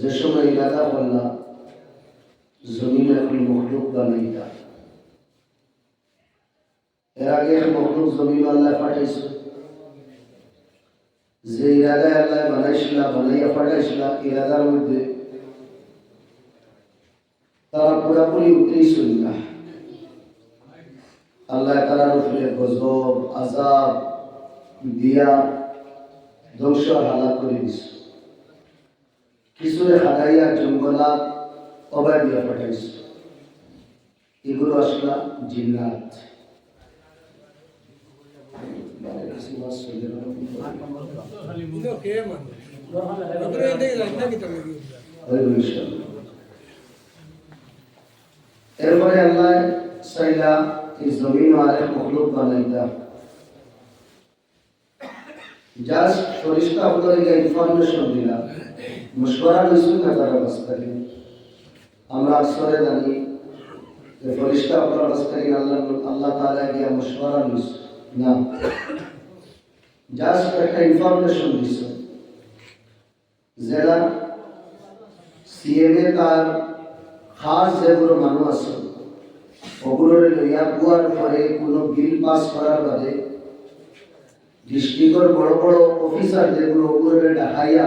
যে সময় ইরাদা করলা জমিন এখন মখলুক বানাইতা এর আগে মখলুক জমিন আল্লাহ পাঠাইছে। যে ইরাদায় আল্লাহ বানাইছিলা, বানাইয়া পাঠাইছিলা, ইরাদার মধ্যে তারা পুরাপুরি উতরিছিল না আল্লাহ তালার উপরে গজব আজাব দিয়া ধ্বংস হালাক করে দিছে। কিছুরে হারাইয়া জঙ্গলা অবাই দিয়া পাঠাইছে এগুলো আসলা জিন্নাত। এরপরে আল্লাহ সাইলা এই জমিন আর বানাইতা জাস্ট ফরিস্তা আপনাদেরকে ইনফরমেশন দিলাম। মশওয়ারা নিশ্চয়ই না তারা বাস্তারি আমরা আসরে জানি যে ফরিস্তা আপনার বাস্তারি আল্লাহ আল্লাহ তাআলা গিয়া নিস না। জাস্ট একটা ইনফরমেশন দিছ। যারা সিএমএ তার খাস যেগুলো মানুষ আছে, ওগুলোর লইয়া বুয়ার পরে কোনো বিল পাস করার বাদে ডিস্ট্রিক্টর বড় বড় অফিসার যেগুলো ওগুলোরে দেখাইয়া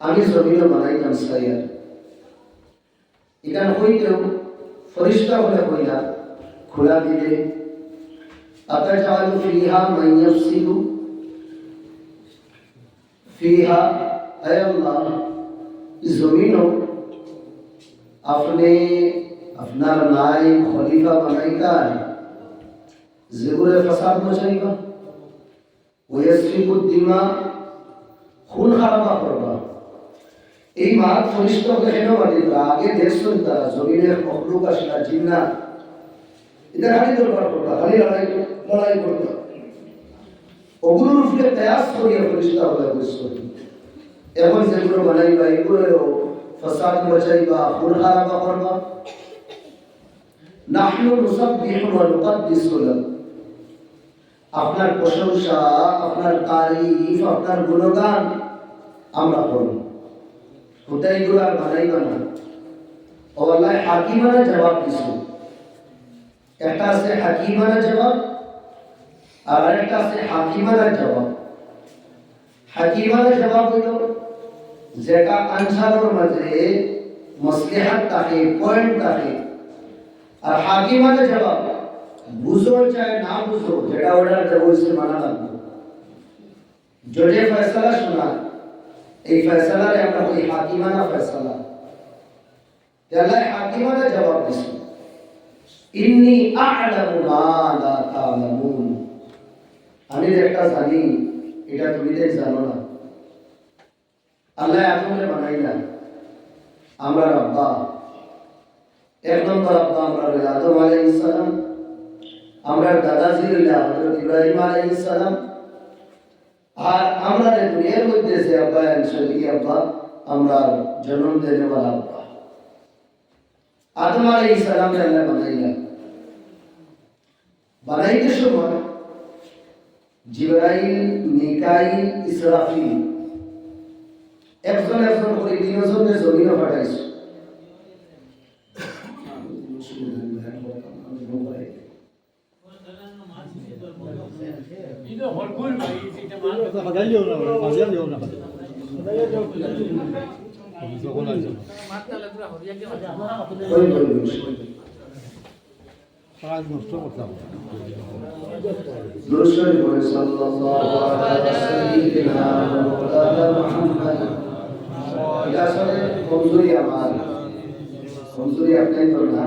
আমি জমিনে বানাইতাম সাইয়ার এখানে হইতেও ফরিস্তা বলে হইলা খোলা দিলে। আতাজালু ফিহা মান ইয়াফসিদু। ফিহা, আয় আল্লাহ, জমিনও আপনি আপনার নাই খলিফা বানাইতা। যেগুলো ফসাদ মচাইবা ওয়াসফিকু দিমা, খুন খারাপা করবা। এই দেখছেন তারা, জমিনের মখলুক আসলা জিন্না। এটা খালি দরবার করবা, খালি লড়াই লড়াই করবা। ওগুলোর উপরে তেয়াস করিয়া ফরিস্তা হলে বুঝছ এখন যেগুলো বানাইবা এগুলো ফসাদ মচাইবা খুন খারাপা করবা। ওয়া নুকদ্দিসু লাক আপনার প্রশংসা, আপনার তারিফ, আপনার গুণগান আমরা করব। ওটাই গুলো আর বানাইবা না ও আল্লাহ হাকিমানা জবাব দিছো একটা আছে হাকিমানা জবাব আর একটা আছে হাকিমানা জবাব হাকিমানা জবাব হইল যেটা আনসারের মাঝে মসলিহাত থাকে পয়েন্ট থাকে আর হাকিমানা জবাব বুঝো চাहे না বুঝো যেটা অর্ডার দেবো সে মানা লাগবে জজে ফয়সালা শোনা এই ফয়সালারে আমরা ওই হাকিমানা ফয়সালা। আল্লাহ হাকিমানা জবাব দিছে ইন্নি আ'লামু মা লা তা'লামুন। আমি একটা জানি, এটা তুমি যে জানো না। আল্লাহ আদমকে বানাইলা আমরা আব্বা এক নম্বর আব্বা আমরা আদম আলাইহিস সালাম। আমরা দাদাজি হইলা হযরত ইব্রাহিম আলাইহিস সালাম। আর আমরা যে দুনিয়ার মধ্যে যে আব্বা আনসারি আব্বা? আমরা জন্ম দেনে वाला আব্বা। আদম আলাইহিস সালাম রে আল্লাহ বানাইলা বানাইতে সময় জিবরাইল, মিকাইল, ইসরাফিল, একজন একজন করে তিনজনের জমিনে পাঠাইছে। আমার কমজোরি আপনাই তো না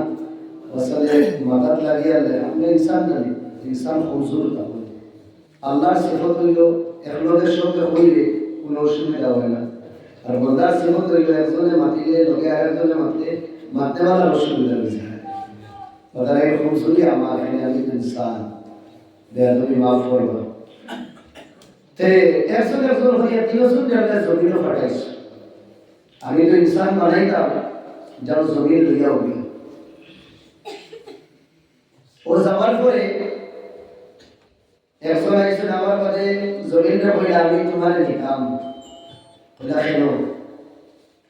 আসলে মাথার লাগিয়ে আপনি ইনসান না। ইনসান কমজোর তা আল্লাহর সিফত হইল একলগের সঙ্গে হইলে কোনো অসুবিধা হয় না। আর বন্দার সিমত হইল একজনে মাতিলে, লগে আর একজনে মাতলে মাততে বলার অসুবিধা হয়েছে ওদের এরকম শুনি আমার এখানে আমি ইনসান। দেয়া তুমি মাফ করব। তে, একজন একজন হইয়া তিনজন জায়গায় জমিনও ফাটাইছে। আমি তো ইনসান বানাইতাম যেন জমিন লইয়া উঠি। ও যাওয়ার পরে একজন আইসেন আমার কাছে জমিনটা বলে আমি তোমার নিতাম বলে কেন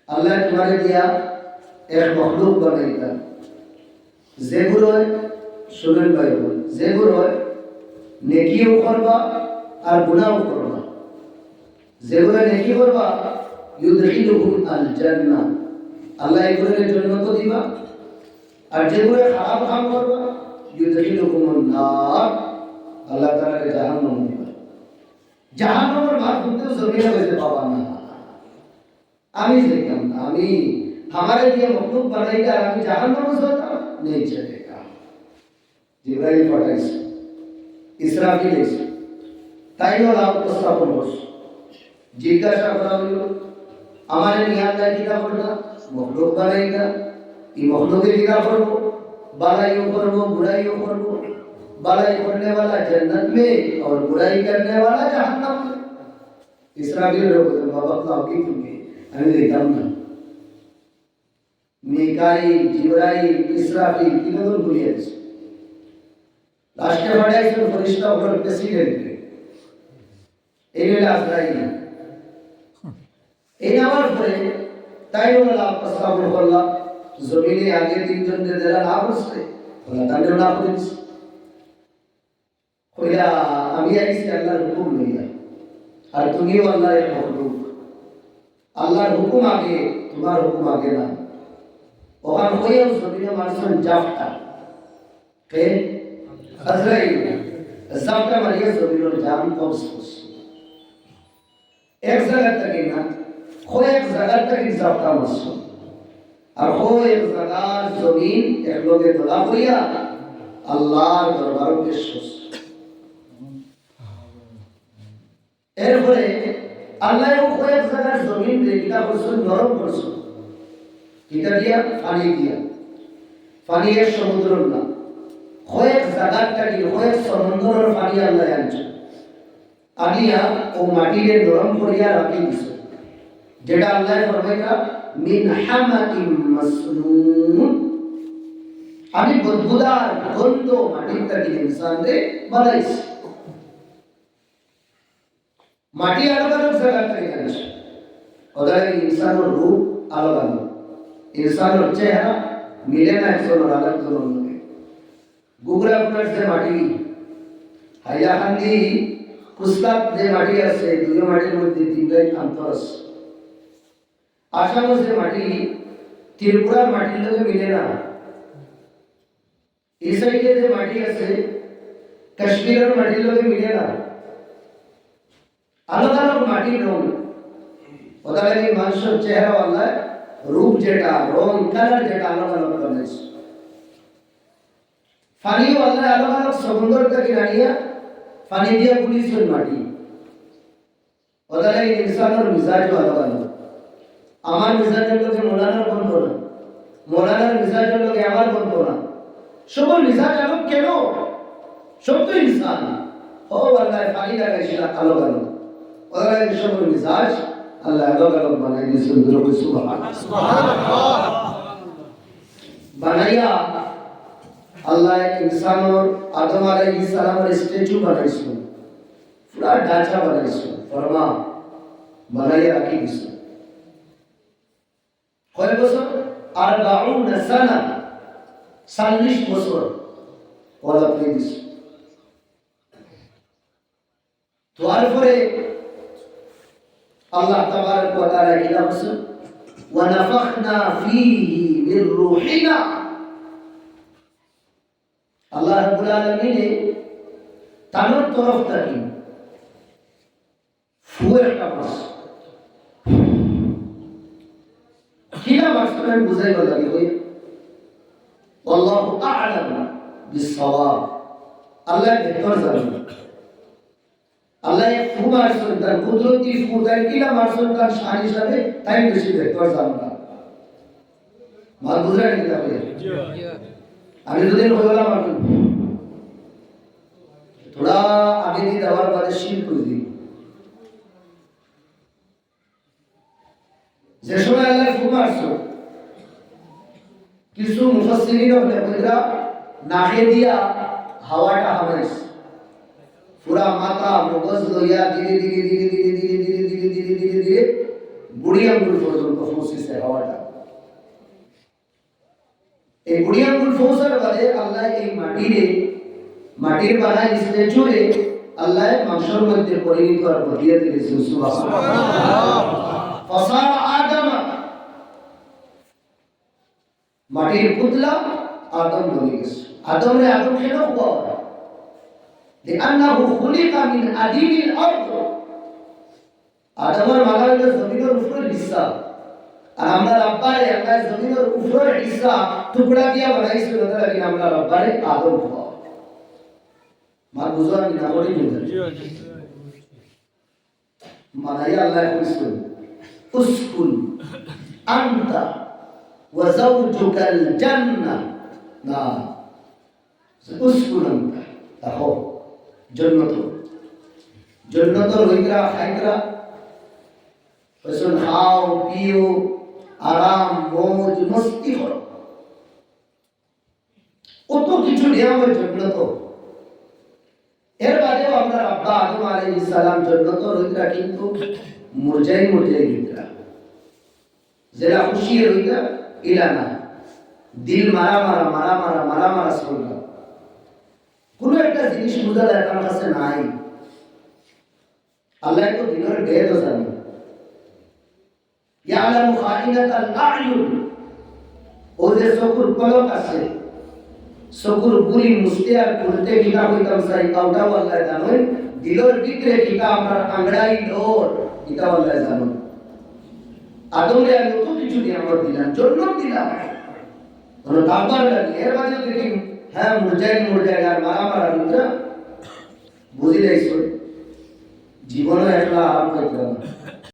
আল্লাহ তোমার দিয়া এক মখলুক বানাইতাম। যেগুলো শুনেন ভাই বোন, যেগুলো নেকিও করবা আর গুনাও করবা। যেগুলো নেকি করবা ইউদখিলুহুম আল জান্নাহ আল্লাহ এগুলোকে জান্নাত দিবা। আর যেগুলো খারাপ কাম করবা ইউদখিলুহুম নার আল্লাহ তাআলাকে জাহান্নাম দিবা জাহান্নামের ভাগ কিন্তু জমিনে হইতে পাবা না আমি যেতাম না আমি हमारे लिए मखलूक बनाएगा আমি জাহান্নাম সোতা नहीं चलेगा জিব্রাইল পাঠাইছে ইসরাফিল এসে তাই হল উপস্থাপন করছে জিজ্ঞাসা করা হইল আমার নিয়াদ কিনা করলা মখলুক বানাইগা এই মখলুকে কিনা করবো बालाइयों करबो बुराइयों करबो बालाई करने वाला जन्नत में और बुराई करने वाला जहन्नम में इसराफिल लोग बाबा तो आपकी तुम्हें আমি দেখতাম না মিকাইল জিব্রাইল ইসরাফিল তিনজন ঘুরিয়েছে লাস্টে পাঠাইছেন ফরিস্তা ওপর প্রেসিডেন্টকে এই হলে আজরাইল এই নামার পরে তাই বলে প্রস্তাবন করলাম জমিনে আগে তিনজনকে যারা না করছে ওরা তাদের না করেছে কইলা আমি আইছি আল্লাহর হুকুম লইয়া আর তুমিও আল্লাহর মখলুক আল্লাহর হুকুম আগে, তোমার হুকুম আগে না। ওখান হয়েও জমিনে মানুষজন জাফটা কে? আজরাইল। জাফটা মারিয়া জমিনের জাম কবজ করছে। এক জায়গা থেকে না কয়েক জায়গা থেকে জাফটা মারছে। আর কয়েক জায়গার জমিন এক লোকে তোলা করিয়া আল্লাহর দরবার পেশ করছে। এরপরে আল্লাহ কয়েক জায়গার জমিন কিনা করছেন নরম করছেন কিটা দিয়া, পানি দিয়া। পানি এর সমুদ্র না। কয়েক জায়গাটা কি কয়েক সমুদ্রের পানি আল্লাহ আনছে। আনিয়া ও মাটিরে নরম করিয়া রাখি দিছে। যেটা আল্লাহ ফরমাইতা মিন হামাতিম মাসনুন। আমি বদবুদার গন্ধ মাটির থেকে ইনসান বানাইছি। মাটি আলাদা আলাদা জায়গা থেকে আনছে ওদের ইনসানের রূপ আলাদা আলাদা ইনসানের চেহারা মিলে না একজনের আলাদা জনের লগে গুগরা গুনার যে মাটি হাইলাকান্দি কুসলাত যে মাটি আছে দুই মাটির মধ্যে তিনটাই আন্তর আছে আসামের যে মাটি, ত্রিপুরার মাটির লগে মিলে না। এই সাইডে যে মাটি আছে, কাশ্মীরের মাটির লগে মিলে না। আলাদা আলাদা মাটির রং ওদের এই মানুষের রূপ যেটা, রং কালার যেটা আলাদা আলাদা বানাইছে পানিও আল্লাহ আলাদা আলাদা সমুদ্র থেকে পানি দিয়ে পুলিশের মাটি। ওদের এই ইনসানের মিজাজও আলাদা আমার মিজাজের লোকে মোলানার বন্ধ না। মোলানার মিজাজের লোকে আমার বন্ধ না। সবার মিজাজ আলোক কেন? সব তো ইনসান ও আল্লাহ লাগাইছিল আলো আলো ওদের সবার মিজাজ আল্লাহ আলো আলো বানাই দিয়েছেন দুরকে বানাইয়া আল্লাহ ইনসানর আদম আলাইহিস সালামের স্ট্যাচু বানাইছিল পুরা ঢাঁচা বানাইছিল ফরমা বানাইয়া রাখি দিছিল কয় বছর? আর বাউন সানা। চল্লিশ বছর ওলা পেয়ে দিছে। তারপরে আল্লাহ তাবার কথা কি নাম ওয়ানাফাখনা ফিহি মির রূহিনা। আল্লাহ রাব্বুল আলামিন তার তরফ থেকে ফুয়ের কাপাস কিনা বাস্তবে বুঝাই বলা কি হই আল্লাহ আ'লাম বিস-সাওয়াব। আল্লাহ বেহতর জানেন আল্লাহ খুব ফুমার তার কুদরতি ফুদার কিলা মার সন্তান শান হিসাবে তাই বেশি দেখতে পারছি আমরা। মাল বুঝলেন কি তাহলে আমি দুদিন হয়ে গেলাম আমি থোড়া আগে দিয়ে দেওয়ার পরে শির করে দিই যে সময় আল্লাহ খুব ফুমার কিছু মুফাসিরিন নাকে দিয়া হাওয়াটা হাওয়া পুরা মাথা মগজ লইয়া ধীরে ধীরে ধীরে ধীরে ধীরে ধীরে ধীরে ধীরে ধীরে ধীরে বুড়ি আঙ্গুল পর্যন্ত পৌঁছেছে হাওয়াটা। এই বুড়ি আঙ্গুল পৌঁছার বাদে আল্লাহ এই মাটিরে, মাটির বানায় স্ট্যাচুরে আল্লাহ মাংসর মধ্যে পরিণত আর বদিয়ে দিয়েছে মাটির পুতলা আদম বনে গেছে। আদম আদম কেন হওয়া لأنه خلق من أديم الأرض আদমের মালা হইল জমিনের উপরের হিস্সা আর আমরা রব্বারে আমরা জমিনের উপরের হিস্সা টুকরা দিয়া বানাইছিল তাহলে আমরা রব্বারে আদম হওয়া মা বুঝো আমি না করি মানাই আল্লাহ কইছিল উসকুন আনতা ওয়া যাওজুকাল জান্নাহ না উসকুন আনতা দেখো জন্নত জন্নত রইকরা খাইকরা ওসন খাও পিও আরাম মৌজ মস্তি করো কত কিছু নিয়ামত জন্নত এর বাদেও আমরা আব্বা আদম আলাইহিস সালাম জন্নত রইকরা কিন্তু মুরজাই মুরজাই রইকরা যেটা খুশি রইকরা ইলা না দিল মারা মারা মারা মারা মারা মারা শুনলাম কোনো একটা জিনিস বোঝা যায় তার কাছে নাই। আল্লাহ তো দিনের ভেদও জানে। ইয়ালামু খাইনাতাল আয়ুন। ও যে চকুর পলক আছে চকুর গুলি মুছতে আর খুলতে কিনা হইতাম চাই, কাউটাও আল্লাহ জানেন দিলের ভিতরে কিটা আমার আংড়াই ডোর কিটা আল্লাহ জানেন আদমরে আমি কত কিছু নিয়ামত দিলাম জন্য দিলাম। লাগে এর মাঝে দেখি হ্যাঁ মুরজাই মুরজাই আর মারা মারা বুঝি যাইছো জীবনও একলা আরাম করতে